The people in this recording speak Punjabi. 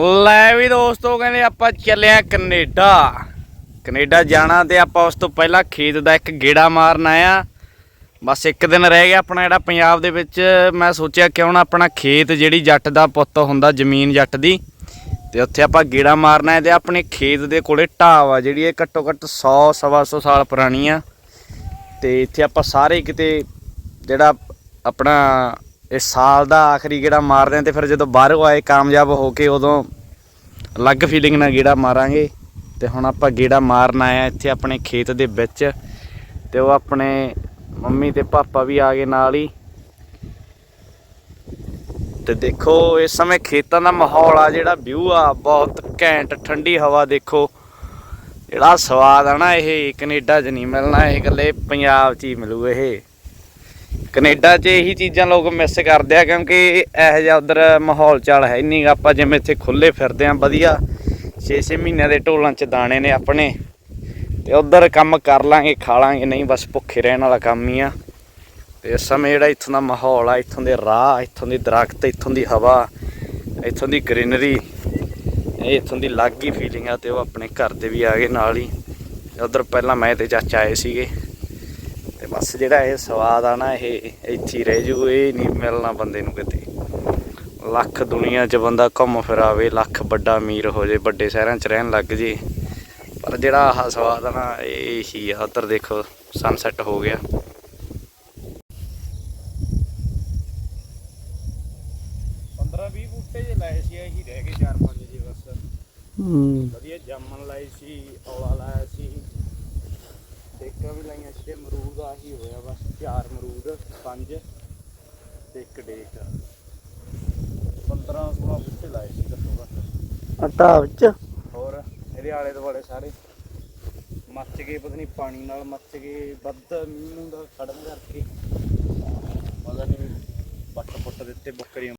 ਲੈ ਵੀ ਦੋਸਤੋ, ਕਹਿੰਦੇ ਆਪਾਂ ਚੱਲੇ ਆ ਕੈਨੇਡਾ। ਕੈਨੇਡਾ ਜਾਣਾ ਤੇ ਆਪਾਂ ਉਸ ਤੋਂ ਪਹਿਲਾਂ ਖੇਤ ਦਾ ਇੱਕ ਗੇੜਾ ਮਾਰਨ ਆਇਆ ਬਸ ਇੱਕ ਦਿਨ ਰਹਿ ਗਿਆ ਆਪਣਾ ਜਿਹੜਾ ਪੰਜਾਬ ਦੇ ਵਿੱਚ। ਮੈਂ ਸੋਚਿਆ ਕਿਉਂ ਨਾ ਆਪਣਾ ਖੇਤ ਜਿਹੜੀ ਜੱਟ ਦਾ ਪੁੱਤ ਹੁੰਦਾ, ਜ਼ਮੀਨ ਜੱਟ ਦੀ, ਤੇ ਉੱਥੇ ਆਪਾਂ ਗੇੜਾ ਮਾਰਨਾ ਹੈ ਤੇ ਆਪਣੇ ਖੇਤ ਦੇ ਕੋਲੇ ਢਾਬ ਆ ਜਿਹੜੀ ਇਹ ਘੱਟੋ ਘੱਟ 100 ਸਵਾ ਸੌ ਸਾਲ ਪੁਰਾਣੀ ਆ। ਤੇ ਇੱਥੇ ਆਪਾਂ ਸਾਰੇ ਕਿਤੇ ਜਿਹੜਾ ਆਪਣਾ ਇਸ ਸਾਲ ਦਾ ਆਖਰੀ ਗੇੜਾ ਮਾਰਦੇ ਆ ਤੇ ਫਿਰ ਜਦੋਂ ਬਾਹਰੋਂ ਆਏ, ਕਾਮਯਾਬ ਹੋ ਕੇ ਉਦੋਂ ਅਲੱਗ ਫੀਲਿੰਗ ਨਾਲ ਗੇੜਾ ਮਾਰਾਂਗੇ। ਤੇ ਹੁਣ ਆਪਾਂ ਗੇੜਾ ਮਾਰਨ ਆਏ ਆ ਇੱਥੇ ਆਪਣੇ ਖੇਤ ਦੇ ਵਿੱਚ ਤੇ ਉਹ ਆਪਣੇ ਮੰਮੀ ਤੇ ਪਾਪਾ ਵੀ ਆ ਗਏ ਨਾਲ ਹੀ। ਤੇ ਦੇਖੋ, ਇਸ ਸਮੇਂ ਖੇਤਾਂ ਦਾ ਮਾਹੌਲ ਆ, ਜਿਹੜਾ ਵਿਊ ਆ, ਬਹੁਤ ਘੈਂਟ, ਠੰਡੀ ਹਵਾ ਦੇਖੋ। ਜਿਹੜਾ ਸਵਾਦ ਆ ਨਾ ਇਹ, ਕੈਨੇਡਾ 'ਚ ਨਹੀਂ ਮਿਲਣਾ, ਇਹ ਇਕੱਲੇ ਪੰਜਾਬ 'ਚ ਹੀ ਮਿਲੂ ਇਹ। ਕੈਨੇਡਾ 'ਚ ਇਹੀ ਚੀਜ਼ਾਂ ਲੋਕ ਮਿਸ ਕਰਦੇ ਆ ਕਿਉਂਕਿ ਇਹੋ ਜਿਹਾ ਉਧਰ ਮਾਹੌਲ ਚਾਲ ਹੈ ਨਹੀਂ ਆਪਾਂ ਜਿਵੇਂ ਇੱਥੇ ਖੁੱਲੇ ਫਿਰਦੇ ਆ ਵਧੀਆ। 6-6 ਮਹੀਨਿਆਂ ਦੇ ਢੋਲਾਂ 'ਚ ਦਾਣੇ ਨੇ ਆਪਣੇ। ਤੇ ਉਧਰ ਕੰਮ ਕਰ ਲਾਂਗੇ, ਖਾ ਲਾਂਗੇ, ਨਹੀਂ ਬਸ ਭੁੱਖੇ ਰਹਿਣ ਵਾਲਾ ਕੰਮ ਹੀ ਆ। ਤੇ ਇਸ ਸਮੇਂ ਜਿਹੜਾ ਇੱਥੋਂ ਦਾ ਮਾਹੌਲ ਆ, ਇੱਥੋਂ ਦੇ ਰਾਹ, ਇੱਥੋਂ ਦੀ ਦਰਖਤ, ਇੱਥੋਂ ਦੀ ਹਵਾ, ਇੱਥੋਂ ਦੀ ਗ੍ਰੀਨਰੀ, ਇਹ ਇੱਥੋਂ ਦੀ ਅਲੱਗ ਹੀ ਫੀਲਿੰਗ ਆ ਤੇ ਉਹ ਆਪਣੇ ਘਰ ਦੇ ਵੀ ਆ ਗਏ ਨਾਲ ਹੀ। ਉਧਰ ਪਹਿਲਾਂ ਮੈਂ ਤੇ ਚਾਚਾ ਆਏ ਸੀਗੇ। ਤੇ ਬਸ ਜਿਹੜਾ ਇਹ ਸਵਾਦ ਆ ਨਾ ਇਹ ਇੱਥੇ ਹੀ ਰਹਿ ਜੂ ਇਹ ਨਹੀਂ ਮਿਲਣਾ ਬੰਦੇ ਨੂੰ ਕਿਤੇ। ਲੱਖ ਦੁਨੀਆ 'ਚ ਬੰਦਾ ਘੁੰਮ ਫਿਰ ਆਵੇ ਲੱਖ ਵੱਡਾ ਅਮੀਰ ਹੋ ਜੇ ਵੱਡੇ ਸ਼ਹਿਰਾਂ 'ਚ ਰਹਿਣ ਲੱਗ ਜੇ। ਪਰ ਜਿਹੜਾ ਆਹ ਸਵਾਦ ਆ ਨਾ ਇਹ ਹੀ ਆ। ਉਧਰ ਦੇਖੋ ਸਨਸੈਟ ਹੋ ਗਿਆ। 15 20 ਬੂਟੇ ਜੇ ਲਾਏ ਸੀ ਇਹੀ ਰਹਿ ਗਏ 4 5 ਜੀ ਬਸ। ਵਧੀਆ ਜਾਮਨ ਲਾਈ ਸੀ ਔਲਾ ਲਾਇਆ ਸੀ। ਡੇਕਾਂ ਵੀ ਲਾਈਆਂ ਸੀ ਤੇ ਅਮਰੂਦ ਆਹੀ ਹੋਇਆ ਬਸ ਚਾਰ ਅਮਰੂਦ ਪੰਜ ਤੇ ਇੱਕ ਡੇਕ। 15 16 ਬੂਟੇ ਲਾਏ ਸੀ ਘੱਟੋ ਘੱਟ। ਆਟਾ ਵਿੱਚ? ਹੋਰ ਇਹਦੇ ਆਲੇ ਦੁਆਲੇ ਸਾਰੇ ਮੱਚ ਗਏ ਪਤਾ ਨਹੀਂ ਪਾਣੀ ਨਾਲ ਮੱਚ ਗਏ ਵੱਧ ਮੀਂਹ ਨੂੰ ਦਾ ਖੜਨ ਕਰਕੇ। ਪਤਾ ਨਹੀਂ ਪੱਟ ਪੁੱਟ ਦਿੱਤੇ ਬੱਕਰੀਆਂ।